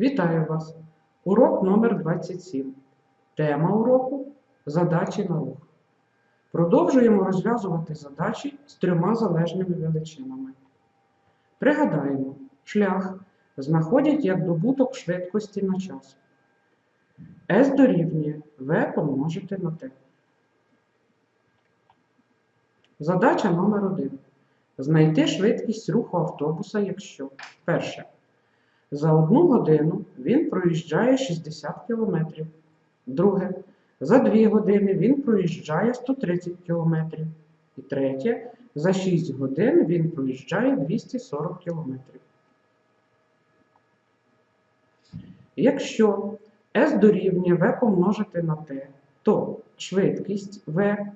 Вітаю вас! Урок номер 27. Тема уроку задачі на рух. Продовжуємо розв'язувати задачі з трьома залежними величинами. Пригадаємо, шлях знаходять як добуток швидкості на час. S дорівнює V помножити на T. Задача номер 1. Знайти швидкість руху автобуса, якщо перше. За одну годину він проїжджає 60 км. Друге. За 2 години він проїжджає 130 км. І третє. За 6 годин він проїжджає 240 км. Якщо S дорівнює V помножити на T, то швидкість V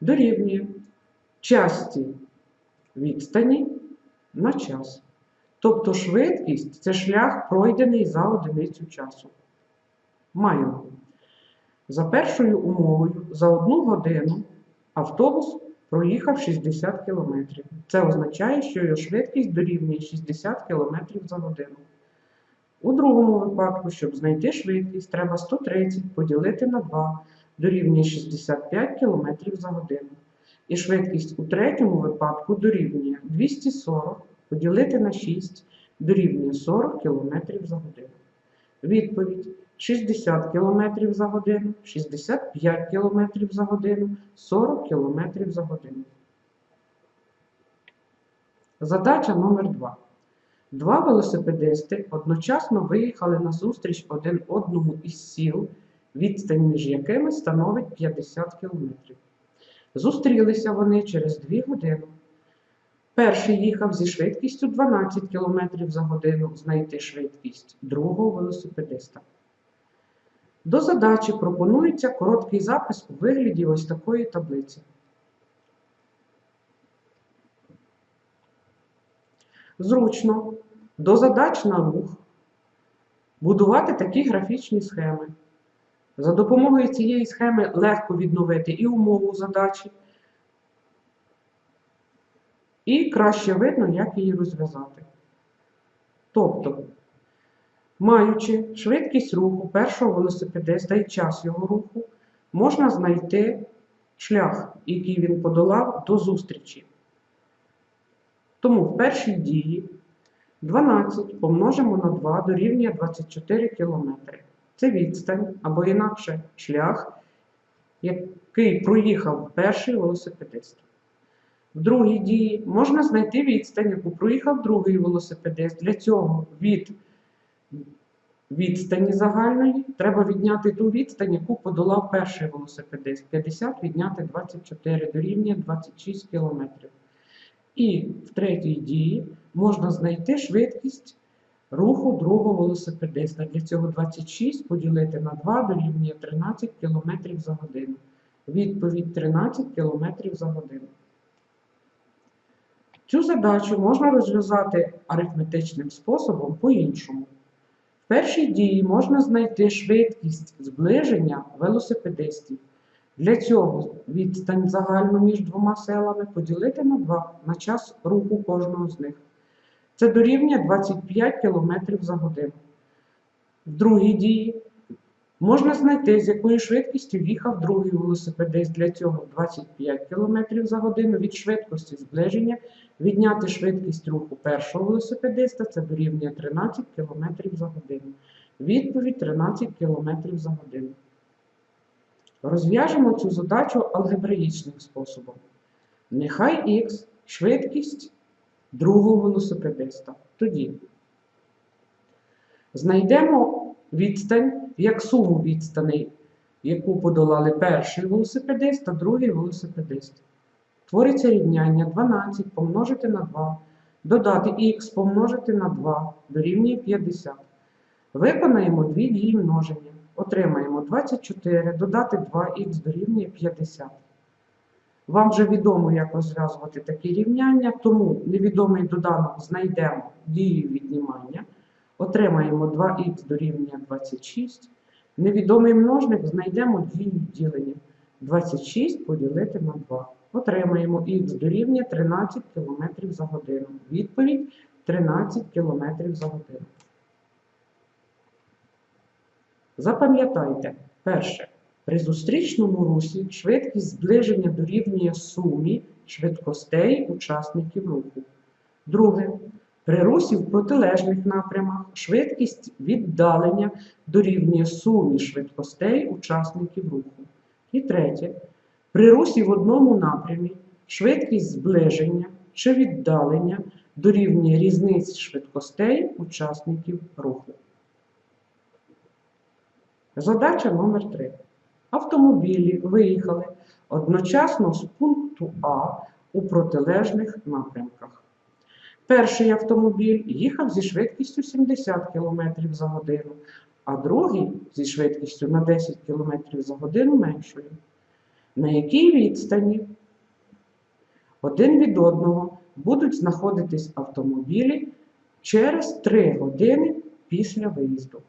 дорівнює часті відстані на час. Тобто швидкість це шлях, пройдений за одиницю часу. Маємо. За першою умовою, за одну годину автобус проїхав 60 км. Це означає, що його швидкість дорівнює 60 км за годину. У другому випадку, щоб знайти швидкість, треба 130 поділити на 2 дорівнює 65 км за годину. І швидкість у третьому випадку дорівнює 240 поділити на 6 дорівнює 40 км за годину. Відповідь 60 км за годину, 65 км за годину, 40 км за годину. Задача номер 2. Два велосипедисти одночасно виїхали на зустріч один одному із сіл, відстань між якими становить 50 км. Зустрілися вони через 2 години. Перший їхав зі швидкістю 12 км за годину знайти швидкість другого велосипедиста. До задачі пропонується короткий запис у вигляді ось такої таблиці. Зручно до задач на рух будувати такі графічні схеми. За допомогою цієї схеми легко відновити і умову задачі, і краще видно, як її розв'язати. Тобто, маючи швидкість руху першого велосипедиста і час його руху, можна знайти шлях, який він подолав до зустрічі. Тому в першій дії 12 помножимо на 2 дорівнює 24 км. Це відстань або інакше шлях, який проїхав перший велосипедист. В другій дії можна знайти відстань, яку проїхав другий велосипедист. Для цього від відстані загальної треба відняти ту відстань, яку подолав перший велосипедист. 50 відняти 24 дорівнює 26 км. І в третій дії можна знайти швидкість руху другого велосипедиста. Для цього 26 поділити на 2 дорівнює 13 км за годину. Відповідь 13 км за годину. Цю задачу можна розв'язати арифметичним способом по-іншому. В першій дії можна знайти швидкість зближення велосипедистів. Для цього відстань загальну між двома селами поділити на 2 на час руху кожного з них. Це дорівнює 25 км за годину. В другій дії можна знайти, з якою швидкістю їхав другий велосипедист. Для цього 25 км за годину від швидкості зближення відняти швидкість руху першого велосипедиста це дорівнює 13 км за годину. Відповідь 13 км за годину. Розв'яжемо цю задачу алгебраїчним способом. Нехай х швидкість другого велосипедиста. Тоді знайдемо відстань як суму відстаней, яку подолали перший велосипедист та другий велосипедист. Твориться рівняння 12 помножити на 2, додати х помножити на 2 дорівнює 50. Виконаємо дві дії множення. Отримаємо 24, додати 2х дорівнює 50. Вам вже відомо, як розв'язувати такі рівняння, тому невідомий доданок знайдемо дію віднімання. Отримаємо 2х дорівнює 26. Невідомий множник знайдемо дію ділення. 26 поділити на 2. Отримаємо х дорівнює 13 км за годину. Відповідь 13 км за годину. Запам'ятайте, перше, при зустрічному русі швидкість зближення дорівнює сумі швидкостей учасників руху. Друге, при русі в протилежних напрямах швидкість віддалення дорівнює сумі швидкостей учасників руху. І третє, при русі в одному напрямі швидкість зближення чи віддалення дорівнює різниці швидкостей учасників руху. Задача номер 3. Автомобілі виїхали одночасно з пункту А у протилежних напрямках. Перший автомобіль їхав зі швидкістю 70 км за годину, а другий зі швидкістю на 10 км за годину меншою. На якій відстані один від одного будуть знаходитись автомобілі через 3 години після виїзду.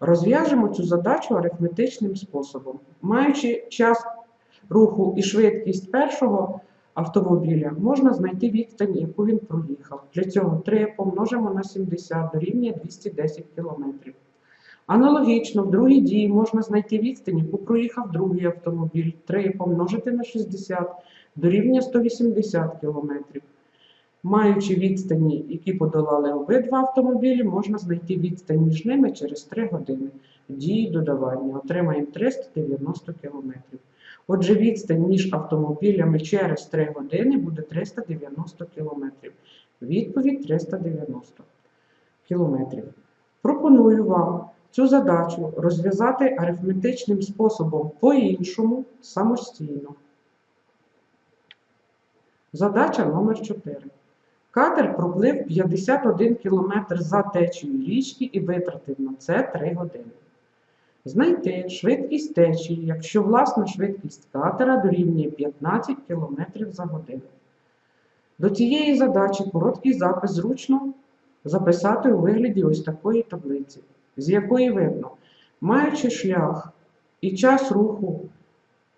Розв'яжемо цю задачу арифметичним способом. Маючи час руху і швидкість першого автомобіля, можна знайти відстань, яку він проїхав. Для цього 3 помножимо на 70 дорівнює 210 км. Аналогічно, в другій дії можна знайти відстань, яку проїхав другий автомобіль. 3 помножити на 60 дорівнює 180 км. Маючи відстані, які подолали обидва автомобілі, можна знайти відстань між ними через 3 години дії додавання. Отримаємо 390 км. Отже, відстань між автомобілями через 3 години буде 390 км. Відповідь 390 км. Пропоную вам цю задачу розв'язати арифметичним способом по-іншому самостійно. Задача номер 4. Катер проплив 51 км за течією річки і витратив на це 3 години. Знайти швидкість течії, якщо власна швидкість катера дорівнює 15 км за годину. До цієї задачі короткий запис зручно записати у вигляді ось такої таблиці, з якої видно, маючи шлях і час руху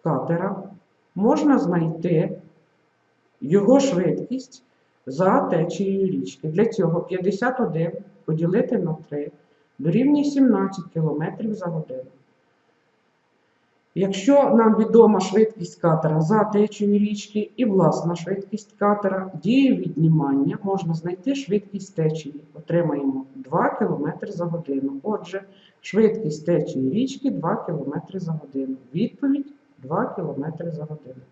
катера, можна знайти його швидкість за течією річки. Для цього 51 поділити на 3 дорівнює 17 км за годину. Якщо нам відома швидкість катера за течією річки і власна швидкість катера, дією віднімання можна знайти швидкість течії. Отримаємо 2 км за годину. Отже, швидкість течії річки 2 км за годину. Відповідь 2 км за годину.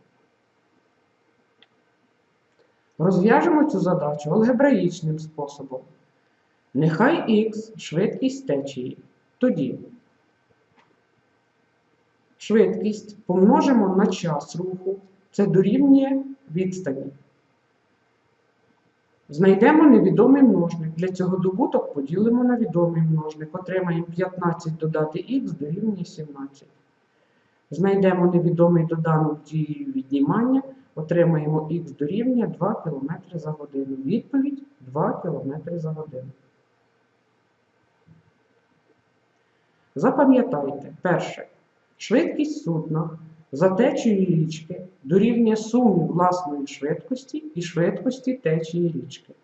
Розв'яжемо цю задачу алгебраїчним способом. Нехай х швидкість течії. Тоді швидкість помножимо на час руху, це дорівнює відстані. Знайдемо невідомий множник. Для цього добуток поділимо на відомий множник. Отримаємо 15 додати х дорівнює 17. Знайдемо невідомий доданок дією віднімання. Отримаємо х дорівнює 2 км за годину. Відповідь 2 км за годину. Запам'ятайте, перше, швидкість судна за течією річки дорівнює сумі власної швидкості і швидкості течії річки.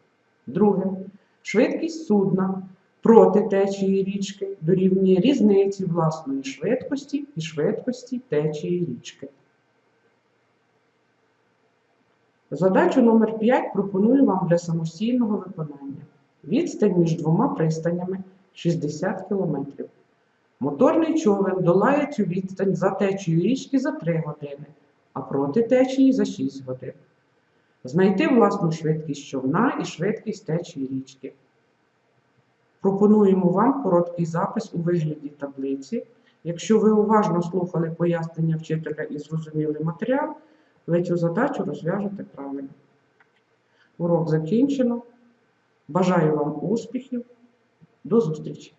Друге, швидкість судна проти течії річки дорівнює різниці власної швидкості і швидкості течії річки. Задачу номер 5 пропоную вам для самостійного виконання. Відстань між двома пристанями 60 км. Моторний човен долає цю відстань за течією річки за 3 години, а проти течії за 6 годин. Знайти власну швидкість човна і швидкість течії річки. Пропонуємо вам короткий запис у вигляді таблиці. Якщо ви уважно слухали пояснення вчителя і зрозуміли матеріал, ви цю задачу розв'яжете правильно. Урок закінчено. Бажаю вам успіхів. До зустрічі!